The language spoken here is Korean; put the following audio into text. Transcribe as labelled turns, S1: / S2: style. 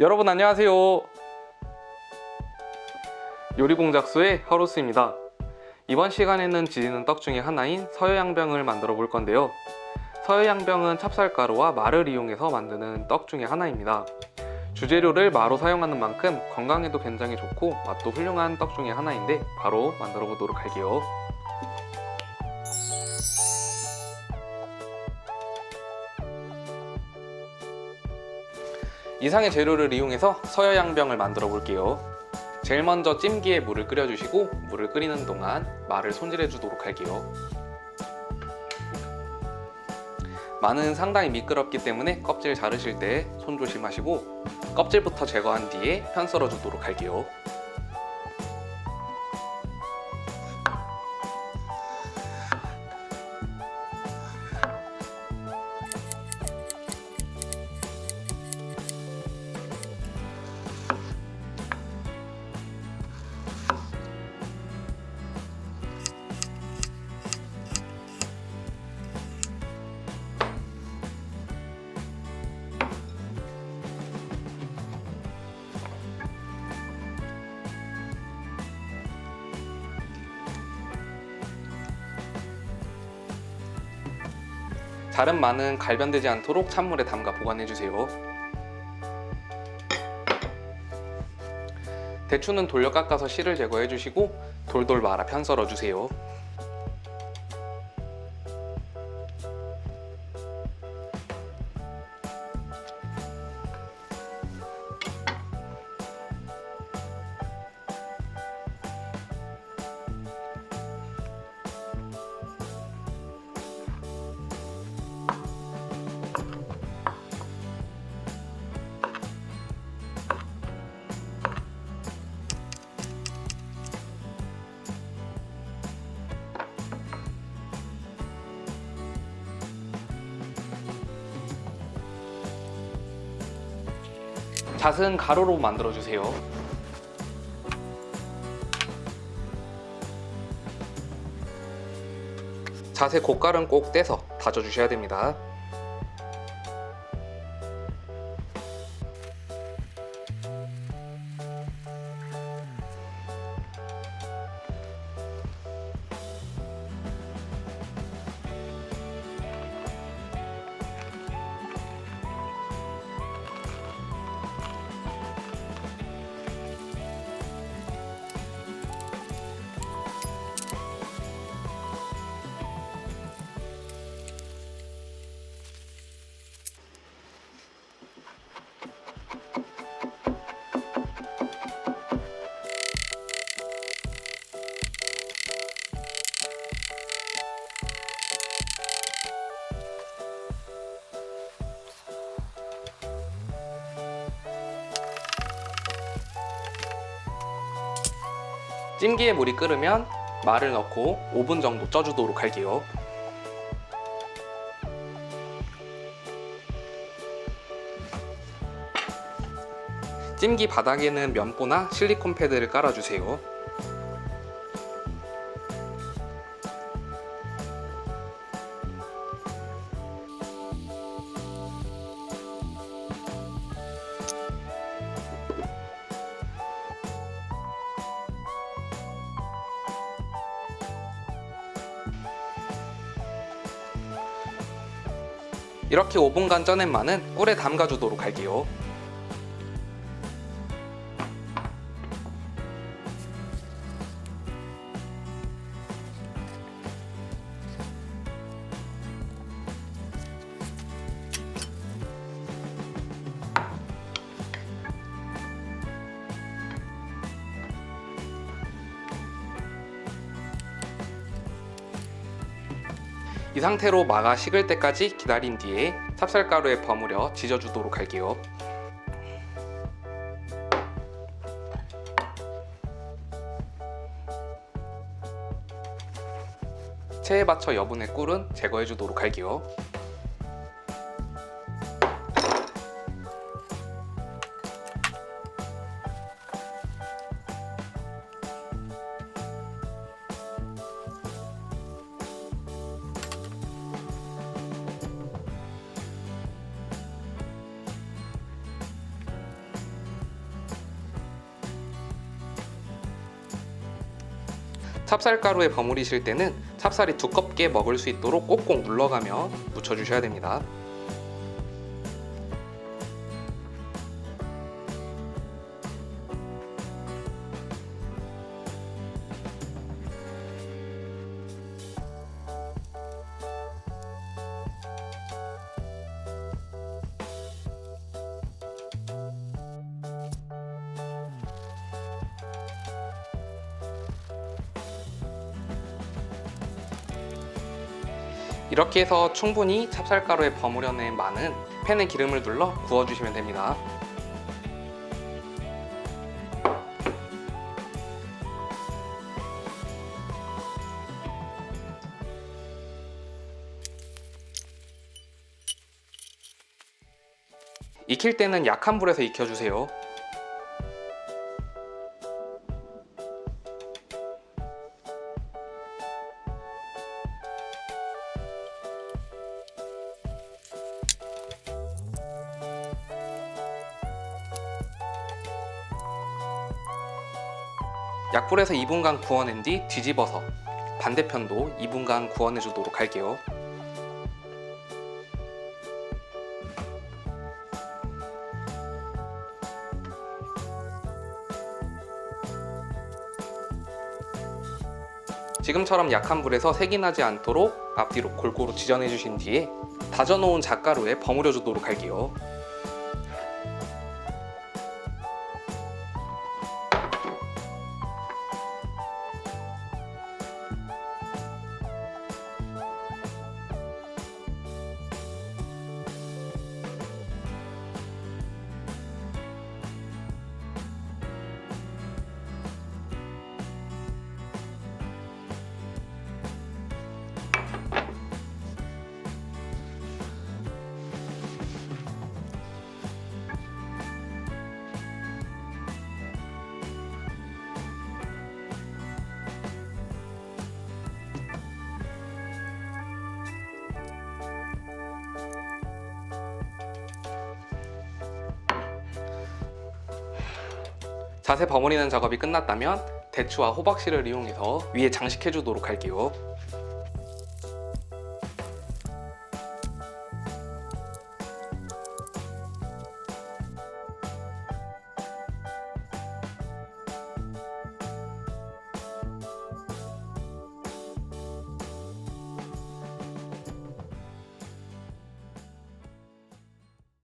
S1: 여러분 안녕하세요. 요리공작소의 하로스입니다. 이번 시간에는 지지는 떡 중에 하나인 서해양병을 만들어 볼 건데요. 서해양병은 찹쌀가루와 말을 이용해서 만드는 떡 중에 하나입니다. 주재료를 마로 사용하는 만큼 건강에도 굉장히 좋고 맛도 훌륭한 떡 중에 하나인데 바로 만들어 보도록 할게요. 이상의 재료를 이용해서 서해양병을 만들어 볼게요. 제일 먼저 찜기에 물을 끓여주시고 물을 끓이는 동안 말을 손질해 주도록 할게요. 마는 상당히 미끄럽기 때문에 껍질 자르실 때 손 조심하시고 껍질부터 제거한 뒤에 편 썰어 주도록 할게요. 자른 마는 갈변되지 않도록 찬물에 담가 보관해 주세요. 대추는 돌려 깎아서 씨를 제거해 주시고 돌돌 말아 편 썰어 주세요. 잣은 가루로 만들어 주세요. 잣의 고깔은 꼭 떼서 다져 주셔야 됩니다. 찜기에 물이 끓으면 말을 넣고 5분 정도 쪄주도록 할게요. 찜기 바닥에는 면보나 실리콘 패드를 깔아주세요. 이렇게 5분간 쪄낸 마는 꿀에 담가주도록 할게요. 이 상태로 마가 식을 때까지 기다린 뒤에 찹쌀가루에 버무려 지져주도록 할게요. 체에 받쳐 여분의 꿀은 제거해 주도록 할게요. 찹쌀가루에 버무리실 때는 찹쌀이 두껍게 먹을 수 있도록 꼭꼭 눌러가며 묻혀주셔야 됩니다. 이렇게 해서 충분히 찹쌀가루에 버무려낸 마는 팬에 기름을 둘러 구워주시면 됩니다. 익힐 때는 약한 불에서 익혀주세요. 약불에서 2분간 구워낸 뒤 뒤집어서 반대편도 2분간 구워내 주도록 할게요. 지금처럼 약한 불에서 색이 나지 않도록 앞뒤로 골고루 지져내 주신 뒤에 다져놓은 잣가루에 버무려 주도록 할게요. 자세 버무리는 작업이 끝났다면 대추와 호박씨를 이용해서 위에 장식해 주도록 할게요.